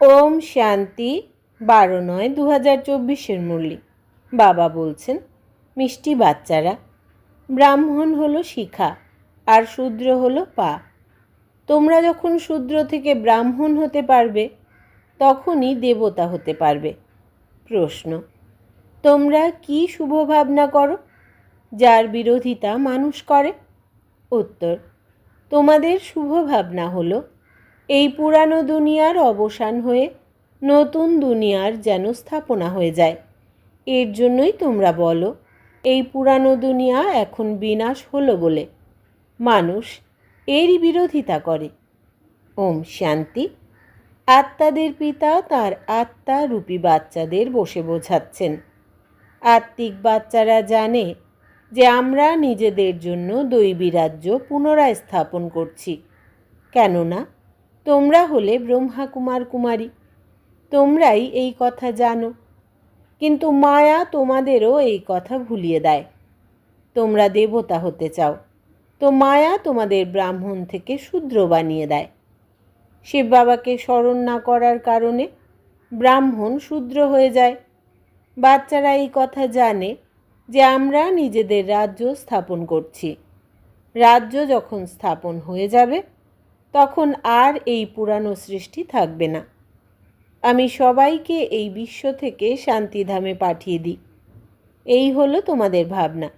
ওম শান্তি বারো নয় দু হাজার চব্বিশের মুরলি। বাবা বলছেন, মিষ্টি বাচ্চারা, ব্রাহ্মণ হলো শিখা আর শূদ্র হলো পা। তোমরা যখন শূদ্র থেকে ব্রাহ্মণ হতে পারবে, তখনই দেবতা হতে পারবে। প্রশ্ন, তোমরা কি শুভ ভাবনা করো, যার বিরোধিতা মানুষ করে? উত্তর, তোমাদের শুভ ভাবনা হলো এই পুরানো দুনিয়ার অবসান হয়ে নতুন দুনিয়ার যেন স্থাপনা হয়ে যায়। এর জন্যই তোমরা বলো, এই পুরানো দুনিয়া এখন বিনাশ হলো বলে। মানুষ এরই বিরোধিতা করে। ওম শান্তি। আত্মাদের পিতা তার আত্মা রূপী বাচ্চাদের বসে বোঝাচ্ছেন। আত্মিক বাচ্চারা জানে যে আমরা নিজেদের জন্য দৈবী রাজ্য পুনরায় স্থাপন করছি। কেননা তোমরা হলে ব্রহ্মা কুমার। কুমারী তোমরাই এই কথা জানো। কিন্তু মায়া তোমাদেরও এই কথা ভুলিয়ে দেয়। তোমরা দেবতা হতে চাও। তো মায়া তোমাদের ব্রাহ্মণ থেকে শূদ্র বানিয়ে দেয়। শিব বাবাকে স্মরণ না করার কারণে ব্রাহ্মণ শূদ্র হয়ে যায়। বাচ্চারা এই কথা জানে যে আমরা নিজেদের রাজ্য স্থাপন করছি। রাজ্য যখন স্থাপন হয়ে যাবে তখন আর এই পুরানো সৃষ্টি থাকবে না। আমি সবাইকে এই বিশ্ব থেকে শান্তিধামে পাঠিয়ে দিই। এই হলো তোমাদের ভাবনা।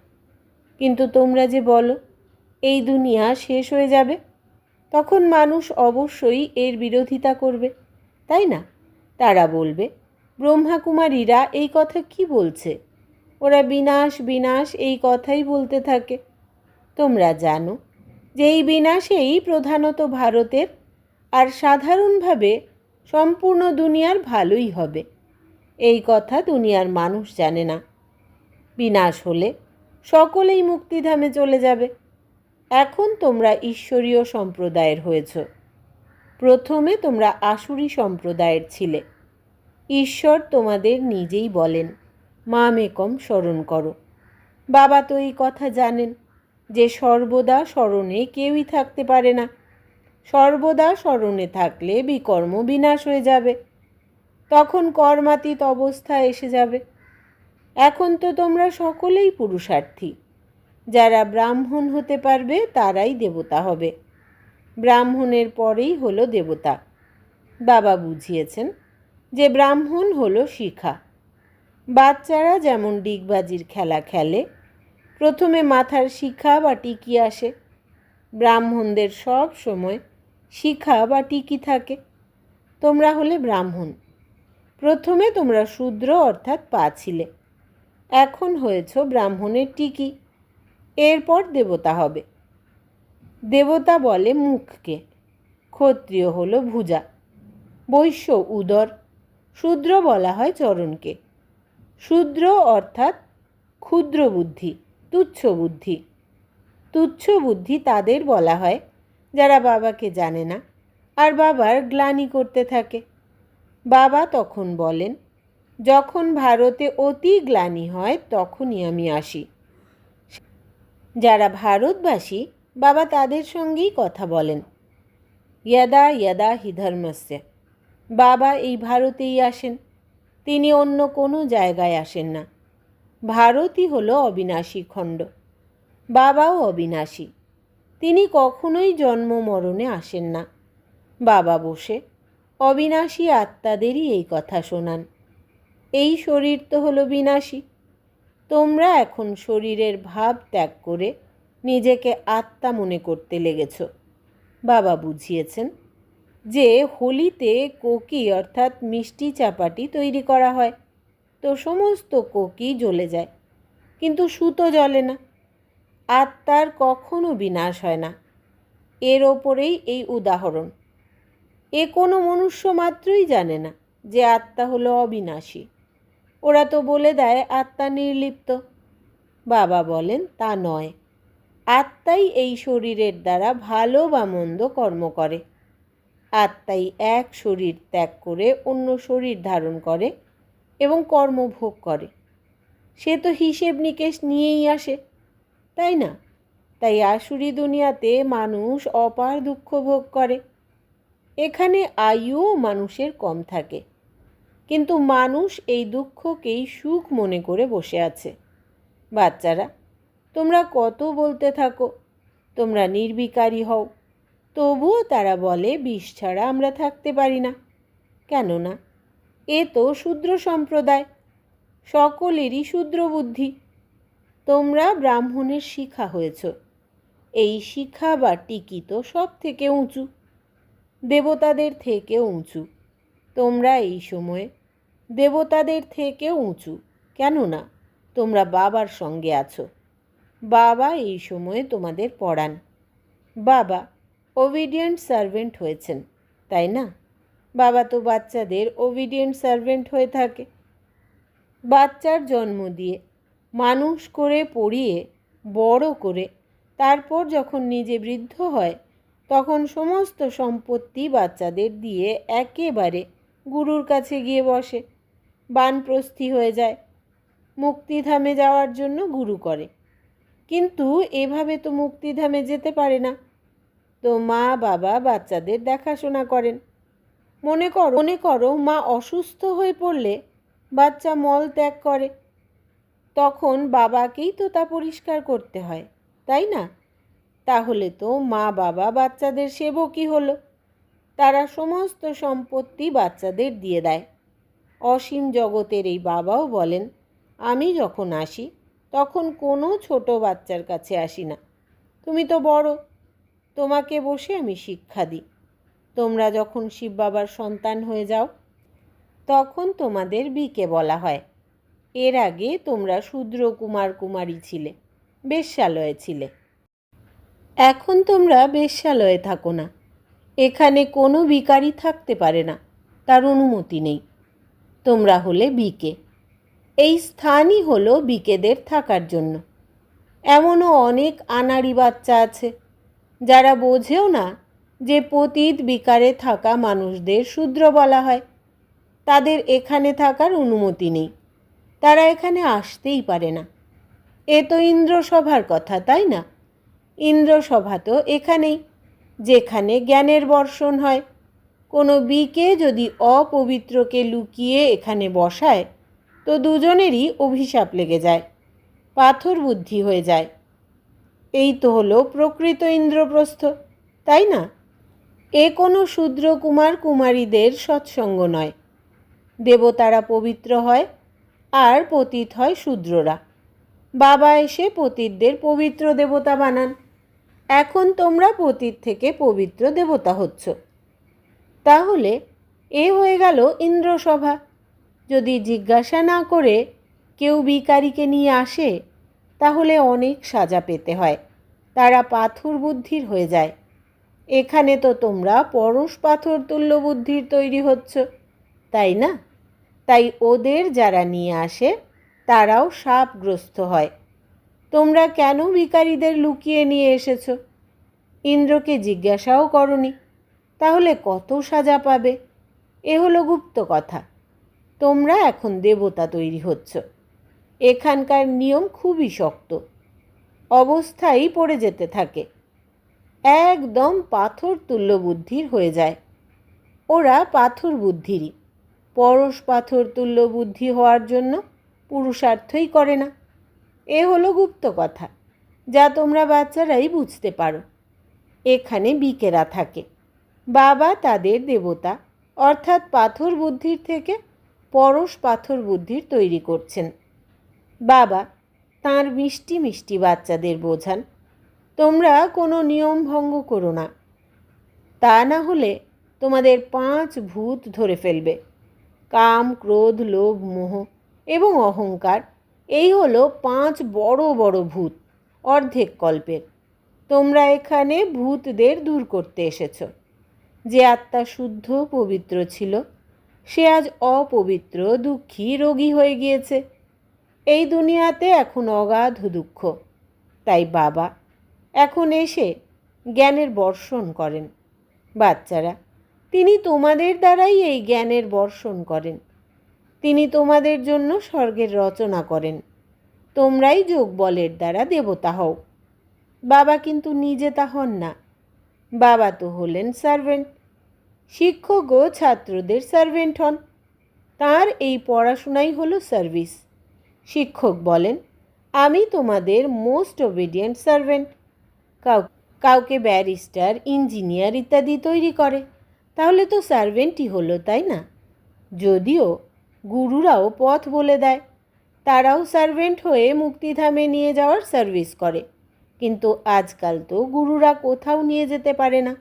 কিন্তু তোমরা যে বলো, এই দুনিয়া শেষ হয়ে যাবে। তখন মানুষ অবশ্যই এর বিরোধিতা করবে, তাই না? তারা বলবে, ব্রহ্মাকুমারীরা এই কথা কি বলছে? ওরা বিনাশ বিনাশ এই কথাই বলতে থাকে। তোমরা জানো যে এই বিনাশেই প্রধানত ভারতের, আর সাধারণভাবে সম্পূর্ণ দুনিয়ার ভালোই হবে। এই কথা দুনিয়ার মানুষ জানে না। বিনাশ হলে সকলেই মুক্তিধামে চলে যাবে। এখন তোমরা ঈশ্বরীয় সম্প্রদায়ের হয়েছ। প্রথমে তোমরা আসুরি সম্প্রদায়ের ছিলে। ঈশ্বর তোমাদের নিজেই বলেন, মা মেকম স্মরণ করো। বাবা তো এই কথা জানেন। যে সর্বদা স্মরণে কেউই থাকতে পারে না। সর্বদা স্মরণে থাকলে বিকর্ম বিনাশ হয়ে যাবে। তখন কর্মাতীত অবস্থা এসে যাবে। এখন তো তোমরা সকলেই পুরুষার্থী। যারা ব্রাহ্মণ হতে পারবে, তারাই দেবতা হবে। ব্রাহ্মণের পরেই হলো দেবতা। বাবা বুঝিয়েছেন যে ব্রাহ্মণ হলো শিখা। বাচ্চারা যেমন ডিগবাজির খেলা খেলে প্রথমে মাথার শিখা বা টিকি আসে। ব্রাহ্মণদের সব সময় শিখা বা টিকি থাকে। তোমরা হলে ব্রাহ্মণ। প্রথমে তোমরা শূদ্র অর্থাৎ পা ছিলে এখন হয়েছ ব্রাহ্মণের টিকি। এরপর দেবতা হবে। দেবতা বলে মুখকে। ক্ষত্রিয় হলো ভুজা। বৈশ্য উদর। শূদ্র বলা হয় চরণকে। শূদ্র অর্থাৎ ক্ষুদ্র বুদ্ধি তুচ্ছ বুদ্ধি। তুচ্ছ বুদ্ধি তাদের বলা হয়, যারা বাবাকে জানে না আর বাবার গ্লানি করতে থাকে। বাবা তখন বলেন, যখন ভারতে অতি গ্লানি হয়, তখনই আমি আসি। যারা ভারতবাসী, বাবা তাদের সঙ্গেই কথা বলেন। ইয়াদা ইয়াদা হি ধর্মস্য। বাবা এই ভারতেই আসেন। তিনি অন্য কোনো জায়গায় আসেন না। ভারতই হলো অবিনাশী খণ্ড। বাবাও অবিনাশী। তিনি কখনোই জন্ম মরণে আসেন না। বাবা বসে, অবিনাশী আত্মাদেরই এই কথা শোনান। এই শরীর তো হলো বিনাশী। তোমরা এখন শরীরের ভাব ত্যাগ করে নিজেকে আত্মা মনে করতে লেগেছ। বাবা বুঝিয়েছেন যে হোলিতে কোকি অর্থাৎ মিষ্টি চাপাটি তৈরি করা হয়। তো সমস্ত কোকি জ্বলে যায়। কিন্তু সুতো জ্বলে না। আত্মার কখনো বিনাশ হয় না। এর ওপরেই এই উদাহরণ। এ কোনো মনুষ্য মাত্রই জানে না যে আত্মা হলো অবিনাশী। ওরা তো বলে দেয়, আত্মা নির্লিপ্ত। বাবা বলেন, তা নয়। আত্মাই এই শরীরের দ্বারা ভালো বা মন্দ কর্ম করে। আত্মাই এক শরীর ত্যাগ করে অন্য শরীর ধারণ করে। এবং কর্মভোগ করে। সে তো হিসেব নিকেশ নিয়েই আসে, তাই না? তাই আসুরি দুনিয়াতে মানুষ অপার দুঃখ ভোগ করে। এখানে আয়ুও মানুষের কম থাকে। কিন্তু মানুষ এই দুঃখকেই সুখ মনে করে বসে আছে। বাচ্চারা, তোমরা কত বলতে থাকো, তোমরা নির্বিকারী হও, তবুও তারা বলে, বিষ ছাড়া আমরা থাকতে পারি না। কেননা এ তো শূদ্র সম্প্রদায়, সকলেরই শূদ্র বুদ্ধি। তোমরা ব্রাহ্মণের শিখা হয়েছ, এই শিখা বা টিকি তো সব থেকে উঁচু, দেবতাদের থেকে উঁচু। তোমরা এই সময়ে দেবতাদের থেকেও উঁচু, কেননা তোমরা বাবার সঙ্গে আছো। বাবা এই সময়ে তোমাদের পড়ান বাবা ওবিডিয়েন্ট সার্ভেন্ট হয়েছেন, তাই না? বাবা তো বাচ্চাদের ওবিডিয়েন্ট সার্ভেন্ট হয়ে থাকে। বাচ্চার জন্ম দিয়ে মানুষ করে পড়িয়ে, বড় করে, তারপর যখন নিজে বৃদ্ধ হয়, তখন সমস্ত সম্পত্তি বাচ্চাদের দিয়ে একেবারে গুরুর কাছে গিয়ে বসে। বানপ্রস্থি হয়ে যায়, মুক্তিধামে যাওয়ার জন্য গুরু করে। কিন্তু এভাবে তো মুক্তিধামে যেতে পারে না। তো মা বাবা বাচ্চাদের দেখাশোনা করেন। মনে করো মনে করো মা অসুস্থ হয়ে পড়লে বাচ্চা মল ত্যাগ করে, তখন বাবাকেই তো তা পরিষ্কার করতে হয়, তাই না? তাহলে তো মা বাবা বাচ্চাদের সেবকই হলো। তারা সমস্ত সম্পত্তি বাচ্চাদের দিয়ে দেয়। অসীম জগতের এই বাবাও বলেন, আমি যখন আসি, তখন কোনো ছোট বাচ্চার কাছে আসি না। তুমি তো বড়, তোমাকে বসে আমি শিক্ষা দিই। তোমরা যখন শিব বাবার সন্তান হয়ে যাও, তখন তোমাদের বিকে বলা হয়। এর আগে তোমরা শূদ্র কুমার কুমারী ছিলে, বেশ্যালয়ে ছিলে। এখন তোমরা বেশ্যালয়ে থাকো না। এখানে কোনো বিকারী থাকতে পারে না, তার অনুমতি নেই। তোমরা হলে বিকে। এই স্থানই হলো বিকেদের থাকার জন্য। এমনও অনেক আনাড়ি বাচ্চা আছে, যারা বোঝেও না যে পতীত বিকারে থাকা মানুষদের শূদ্র বলা হয়। তাদের এখানে থাকার অনুমতি নেই। তারা এখানে আসতেই পারে না। এ তো ইন্দ্রসভার কথা, তাই না? ইন্দ্রসভা তো এখানেই, যেখানে জ্ঞানের বর্ষণ হয়। কোনো বিকে যদি অপবিত্রকে লুকিয়ে এখানে বসায়, তো দুজনেরই অভিশাপ লেগে যায়, পাথর বুদ্ধি হয়ে যায়। এই তো হলো প্রকৃত ইন্দ্রপ্রস্থ, তাই না? এ কোনো শূদ্র কুমার কুমারীদের সৎসঙ্গ নয়। দেবতারা পবিত্র হয় আর পতিত হয় শূদ্ররা। বাবা এসে পতিতদের পবিত্র দেবতা বানান। এখন তোমরা পতিত থেকে পবিত্র দেবতা হচ্ছ। তাহলে এ হয়ে গেল ইন্দ্রসভা। যদি জিজ্ঞাসা না করে কেউ বিকারীকে নিয়ে আসে, তাহলে অনেক সাজা পেতে হয়। তারা পাথর বুদ্ধির হয়ে যায়। এখানে তো তোমরা পরশ পাথর তুল্য বুদ্ধির তৈরি হচ্ছ, তাই না? তাই ওদের যারা নিয়ে আসে, তারাও সাপগ্রস্ত হয়। তোমরা কেন ভিকারীদের লুকিয়ে নিয়ে এসেছ? ইন্দ্রকে জিজ্ঞাসাও করনি। তাহলে কত সাজা পাবে? এ হলো গুপ্ত কথা। তোমরা এখন দেবতা তৈরি হচ্ছ। এখানকার নিয়ম খুবই শক্ত। অবস্থায় পড়ে যেতে থাকে। একদম পাথর তুল্য বুদ্ধির হয়ে যায়। ওরা পাথর বুদ্ধিরই। পরশ পাথর তুল্য বুদ্ধি হওয়ার জন্য পুরুষার্থই করে না। এ হলো গুপ্ত কথা, যা তোমরা বাচ্চারাই বুঝতে পারো। এখানে বিকেরা থাকে। বাবা তাদের দেবতা, অর্থাৎ পাথর বুদ্ধির থেকে পরশ পাথর বুদ্ধির তৈরি করছেন। বাবা তার মিষ্টি মিষ্টি বাচ্চাদের বোঝান। তোমরা কোনো নিয়ম ভঙ্গ করো না। তা না হলে তোমাদের পাঁচ ভূত ধরে ফেলবে। কাম, ক্রোধ, লোভ, মোহ এবং অহংকার, এই হলো পাঁচ বড় বড় ভূত, অর্ধেক কল্পের। তোমরা এখানে ভূতদের দূর করতে এসেছ। যে আত্মা শুদ্ধ, পবিত্র ছিল, সে আজ অপবিত্র, দুঃখী, রোগী হয়ে গিয়েছে। এই দুনিয়াতে এখন অগাধ দুঃখ। তাই বাবা এখন এসে জ্ঞানের বর্ষণ করেন। বাচ্চারা, তিনি তোমাদের দ্বারাই এই জ্ঞানের বর্ষণ করেন। তিনি তোমাদের জন্য স্বর্গের রচনা করেন। তোমরাই যোগ বলের দ্বারা দেবতা হও। বাবা কিন্তু নিজে তা হন না। বাবা তো হলেন সার্ভেন্ট। শিক্ষকও ছাত্রদের সার্ভেন্ট হন। তার এই পড়াশোনাই হলো সার্ভিস। শিক্ষক বলেন, আমি তোমাদের মোস্ট ওবিডিয়েন্ট সার্ভেন্ট। কাউ, কাউকে ব্যারিস্টার, ইঞ্জিনিয়ার ইত্যাদি তৈরি করে। তাহলে তো সার্ভেন্টই হলো, তাই না? যদিও গুরুরাও পথ বলে দেয়, তারাও সার্ভেন্ট হয়ে মুক্তিধামে নিয়ে যাওয়ার সার্ভিস করে। কিন্তু আজকাল তো গুরুরা কোথাও নিয়ে যেতে পারে না।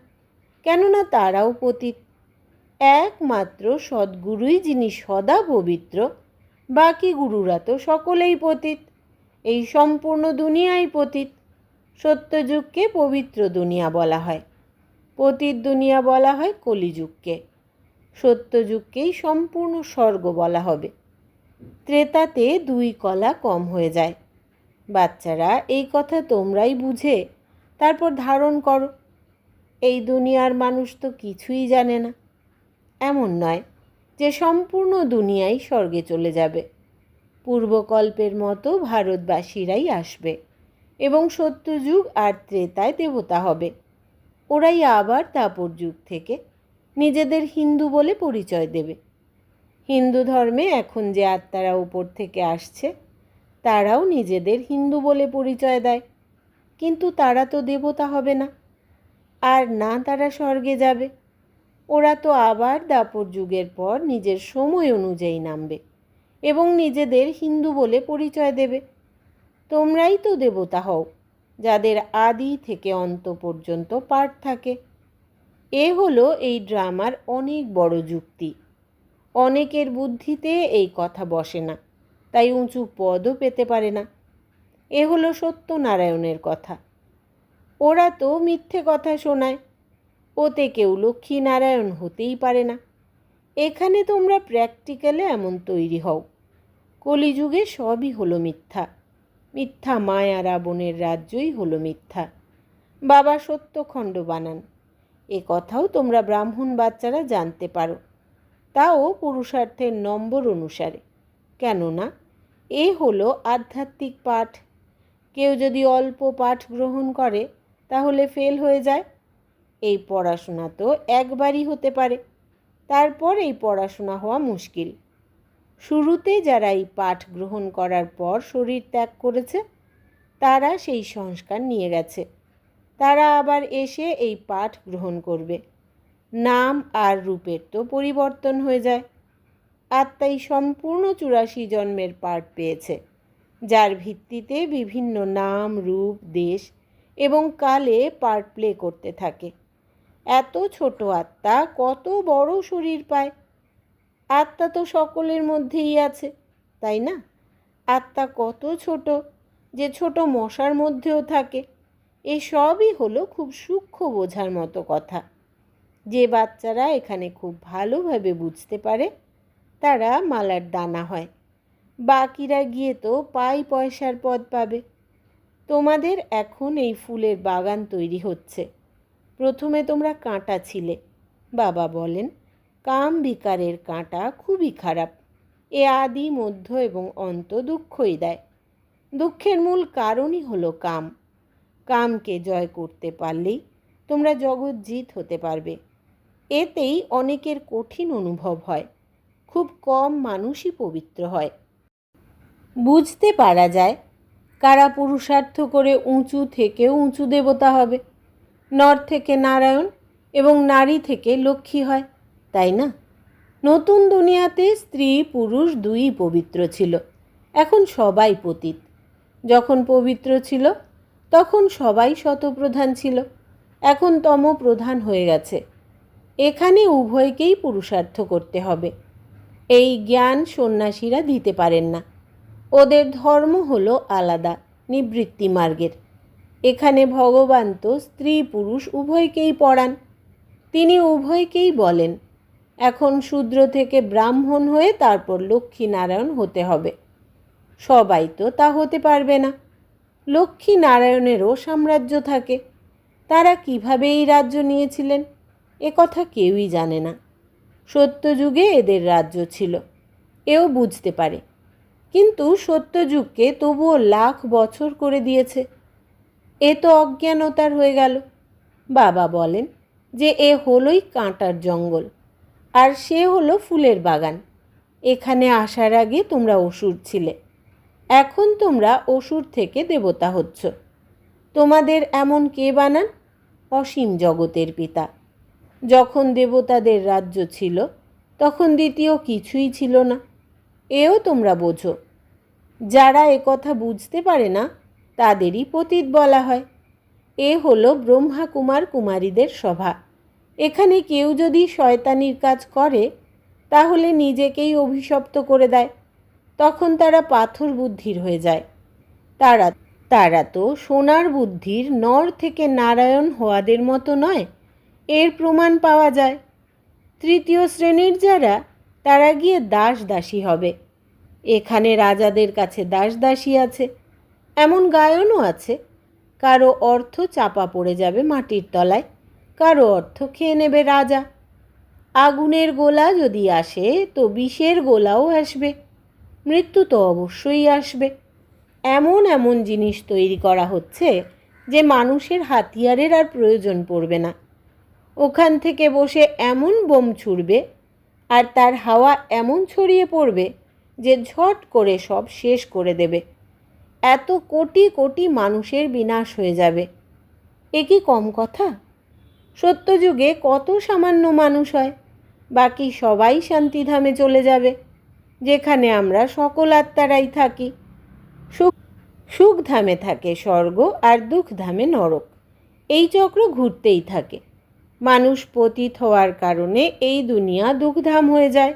কেননা তারাও পতিত একমাত্র সদ্গুরুই যিনি সদা পবিত্র, বাকি গুরুরা তো সকলেই পতিত। এই সম্পূর্ণ দুনিয়াই পতিত। সত্যযুগকে পবিত্র দুনিয়া বলা হয়। পতিত দুনিয়া বলা হয় কলিযুগকে। সত্যযুগকেই সম্পূর্ণ স্বর্গ বলা হবে। ত্রেতাতে দুই কলা কম হয়ে যায়। বাচ্চারা, এই কথা তোমরাই বুঝে, তারপর ধারণ করো। এই দুনিয়ার মানুষ তো কিছুই জানে না। এমন নয় যে সম্পূর্ণ দুনিয়াই স্বর্গে চলে যাবে। পূর্বকল্পের মতো ভারতবাসীরাই আসবে। এবং সত্যযুগ আর ত্রেতায় দেবতা হবে। ওরাই আবার তাপর যুগ থেকে নিজেদের হিন্দু বলে পরিচয় দেবে। হিন্দু ধর্মে এখন যে আত্মারা উপর থেকে আসছে, তারাও নিজেদের হিন্দু বলে পরিচয় দেয়। কিন্তু তারা তো দেবতা হবে না, আর না তারা স্বর্গে যাবে। ওরা তো আবার দাপর যুগের পর নিজের সময় অনুযায়ী নামবে এবং নিজেদের হিন্দু বলে পরিচয় দেবে। তোমরাই তো দেবতা হও, যাদের আদি থেকে অন্ত পর্যন্ত পাঠ থাকে। এ হলো এই ড্রামার অনেক বড় যুক্তি। অনেকের বুদ্ধিতে এই কথা বসে না, তাই উঁচু পদও পেতে পারে না। এ হলো সত্যনারায়ণের কথা। ওরা তো মিথ্যে কথা শোনায়, ওতে কেউ লক্ষ্মীনারায়ণ হতেই পারে না। এখানে তোমরা প্র্যাকটিক্যালে এমন তৈরি হও। কলিযুগে সবই হলো মিথ্যা। মিথ্যা মায়া রাবণের রাজ্যই হলো মিথ্যা। বাবা সত্যখণ্ড বানান। এ কথাও তোমরা ব্রাহ্মণ বাচ্চারা জানতে পারো। তাও পুরুষার্থের নম্বর অনুসারে। কেননা, এ হলো আধ্যাত্মিক পাঠ। কেউ যদি অল্প পাঠ গ্রহণ করে, তাহলে ফেল হয়ে যায়। এই পড়াশোনা তো একবারই হতে পারে। তারপর এই পড়াশোনা হওয়া মুশকিল। শুরুতে যারা এই পাঠ গ্রহণ করার পর শরীর ত্যাগ করেছে, তারা সেই সংস্কার নিয়ে গেছে। তারা আবার এসে এই পাঠ গ্রহণ করবে। নাম আর রূপের তো পরিবর্তন হয়ে যায়। আত্মাই সম্পূর্ণ চুরাশি জন্মের পাঠ পেয়েছে, যার ভিত্তিতে বিভিন্ন নাম, রূপ, দেশ এবং কালে পার্ট প্লে করতে থাকে। এত ছোট আত্মা কত বড় শরীর পায় আত্মা তো সকলের মধ্যেই আছে, তাই না? আত্মা কত ছোট, যে ছোট মশার মধ্যেও থাকে। এসবই হলো খুব সূক্ষ্ম বোঝার মতো কথা। যে বাচ্চারা এখানে খুব ভালোভাবে বুঝতে পারে, তারা মালার দানা হয়। বাকিরা গিয়ে তো পাই পয়সার পদ পাবে। তোমাদের এখন এই ফুলের বাগান তৈরি হচ্ছে। প্রথমে তোমরা কাঁটা ছিলে, বাবা বলেন। কাম বিকারের কাঁটা খুবই খারাপ। এ আদি, মধ্য এবং অন্ত দুঃখই দেয়। দুঃখের মূল কারণই হলো কাম। কামকে জয় করতে পারলেই তোমরা জগৎ জিত হতে পারবে। এতেই অনেকের কঠিন অনুভব হয়। খুব কম মানুষই পবিত্র হয়। বুঝতে পারা যায়, কারা পুরুষার্থ করে উঁচু থেকেও উঁচু দেবতা হবে। নর থেকে নারায়ণ এবং নারী থেকে লক্ষ্মী হয়। তাই না? নতুন দুনিয়াতে স্ত্রী, পুরুষ দুই পবিত্র ছিল। এখন সবাই পতিত। যখন পবিত্র ছিল, তখন সবাই শতপ্রধান ছিল। এখন তম প্রধান হয়ে গেছে। এখানে উভয়কেই পুরুষার্থ করতে হবে। এই জ্ঞান সন্ন্যাসীরা দিতে পারেন না। ওদের ধর্ম হলো আলাদা, নিবৃত্তি মার্গের। এখানে ভগবান তো স্ত্রী, পুরুষ উভয়কেই পড়ান। তিনি উভয়কেই বলেন এখন শূদ্র থেকে ব্রাহ্মণ হয়ে তারপর লক্ষ্মীনারায়ণ হতে হবে। সবাই তো তা হতে পারবে না। লক্ষ্মী নারায়ণেরও সাম্রাজ্য থাকে। তারা কীভাবে এই রাজ্য নিয়েছিলেন? এ কথা কেউই জানে না। সত্যযুগে এদের রাজ্য ছিল। এও বুঝতে পারে। কিন্তু সত্যযুগকে তবুও লাখ বছর করে দিয়েছে। এ তো অজ্ঞানতার হয়ে গেল। বাবা বলেন যে এ হলোই কাঁটার জঙ্গল। আর সে হলো ফুলের বাগান। এখানে আসার আগে তোমরা অসুর ছিলে। এখন তোমরা অসুর থেকে দেবতা হচ্ছ। তোমাদের এমন কে বানান? অসীম জগতের পিতা। যখন দেবতাদের রাজ্য ছিল, তখন দ্বিতীয় কিছুই ছিল না। এও তোমরা বোঝো, যারা একথা বুঝতে পারে না, তাদেরই পতীত বলা হয়। এ হলো ব্রহ্মা কুমার কুমারীদের সভা। এখানে কেউ যদি শয়তানির কাজ করে, তাহলে নিজেকেই অভিশপ্ত করে দেয়। তখন তারা পাথর বুদ্ধির হয়ে যায়। তারা তারা তো সোনার বুদ্ধির নর থেকে নারায়ণ হওয়াদের মতো নয়, এর প্রমাণ পাওয়া যায়। তৃতীয় শ্রেণির যারা, তারা গিয়ে দাস দাসী হবে। এখানে রাজাদের কাছে দাস দাসী আছে। এমন গায়নও আছে। কারও অর্থ চাপা পড়ে যাবে মাটির তলায়। কারও অর্থ খেয়ে নেবে রাজা? আগুনের গোলা যদি আসে, তো বিষের গোলাও আসবে। মৃত্যু তো অবশ্যই আসবে। এমন এমন জিনিস তৈরি করা হচ্ছে যে মানুষের হাতিয়ারের আর প্রয়োজন পড়বে না। ওখান থেকে বসে এমন বোম ছুড়বে আর তার হাওয়া এমন ছড়িয়ে পড়বে যে ঝট করে সব শেষ করে দেবে। এত কোটি কোটি মানুষের বিনাশ হয়ে যাবে। এ কি কম কথা? সত্যযুগে কত সামান্য মানুষ হয়, বাকি সবাই শান্তিধামে চলে যাবে, যেখানে আমরা সকল আত্মারাই থাকি। সুখ, সুখধামে থাকে স্বর্গ আর দুঃখধামে নরক, এই চক্র ঘুরতেই থাকে। মানুষ পতিত হওয়ার কারণে এই দুনিয়া দুঃখধাম হয়ে যায়।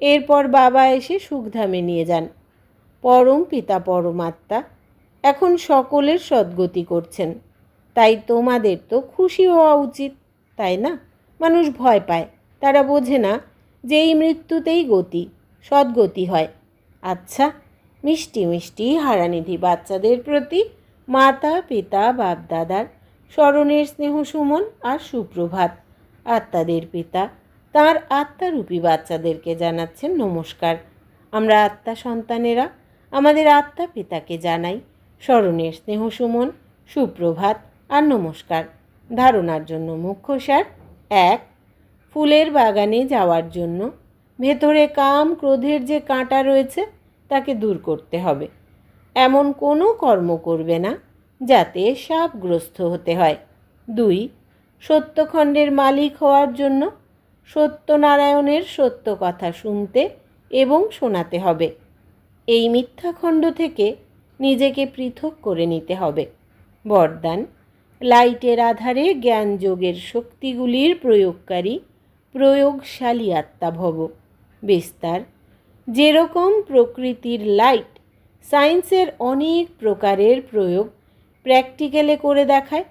এরপর বাবা এসে সুখধামে নিয়ে যান। পরম পিতা, পরমাত্মা, এখন সকলের সদ্গতি করছেন। তাই তোমাদের তো খুশি হওয়া উচিত, তাই না? মানুষ ভয় পায়, তারা বোঝে না যে এই মৃত্যুতেই গতি, সদ্গতি হয়। আচ্ছা মিষ্টি মিষ্টি হারানিধি বাচ্চাদের প্রতি মাতা, পিতা, বাপদাদার স্মরণের স্নেহ সুমন আর সুপ্রভাত। আত্মাদের পিতা তার আত্মারূপী বাচ্চাদেরকে জানাচ্ছেন নমস্কার। আমরা আত্মা সন্তানেরা আমাদের আত্মা পিতাকে জানাই। স্মরণের স্নেহ সুমন, সুপ্রভাত আর নমস্কার। ধারণার জন্য মুখ্য সার এক, ফুলের বাগানে যাওয়ার জন্য ভেতরে কাম ক্রোধের যে কাঁটা রয়েছে তাকে দূর করতে হবে। এমন কোনো কর্ম করবে না যাতে সাপগ্রস্ত হতে হয়। দুই, সত্যখণ্ডের মালিক হওয়ার জন্য সত্যনারায়ণের সত্য কথা শুনতে এবং শোনাতে হবে। এই মিথ্যাখণ্ড থেকে নিজেকে পৃথক করে নিতে হবে। বরদান লাইটের আধারে জ্ঞান যোগের শক্তিগুলির প্রয়োগকারী, প্রয়োগশালী আত্মা ভব। বিস্তার যেরকম প্রকৃতির লাইট, সায়েন্সের অনেক প্রকারের প্রয়োগ প্র্যাকটিক্যালে করে দেখায়।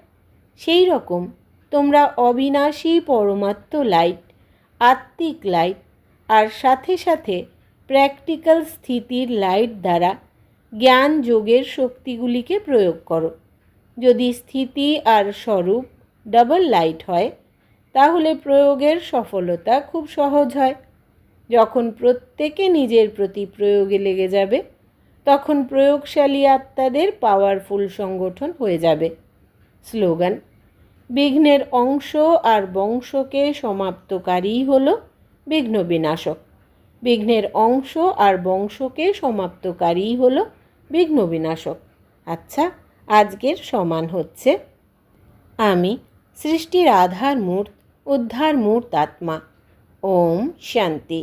সেই রকম তোমরা অবিনাশী পরমাত্ম লাইট, আত্মিক লাইট আর সাথে সাথে প্র্যাকটিক্যাল স্থিতির লাইট দ্বারা জ্ঞান যোগের শক্তিগুলিকে প্রয়োগ করো। যদি স্থিতি আর স্বরূপ ডাবল লাইট হয়, তাহলে প্রয়োগের সফলতা খুব সহজ হয়। যখন প্রত্যেকে নিজের প্রতি প্রয়োগে লেগে যাবে, তখন প্রয়োগশালী আত্মাদের পাওয়ারফুল সংগঠন হয়ে যাবে। স্লোগান, বিঘ্নের অংশ আর বংশকে সমাপ্তকারী হল বিঘ্ন বিনাশক। বিঘ্নের অংশ আর বংশকে সমাপ্তকারী হল বিঘ্ন বিনাশক। আচ্ছা আজকের সমান হচ্ছে আমি সৃষ্টির আধার মূর্ত উদ্ধার মূর্ত আত্মা ওম শান্তি।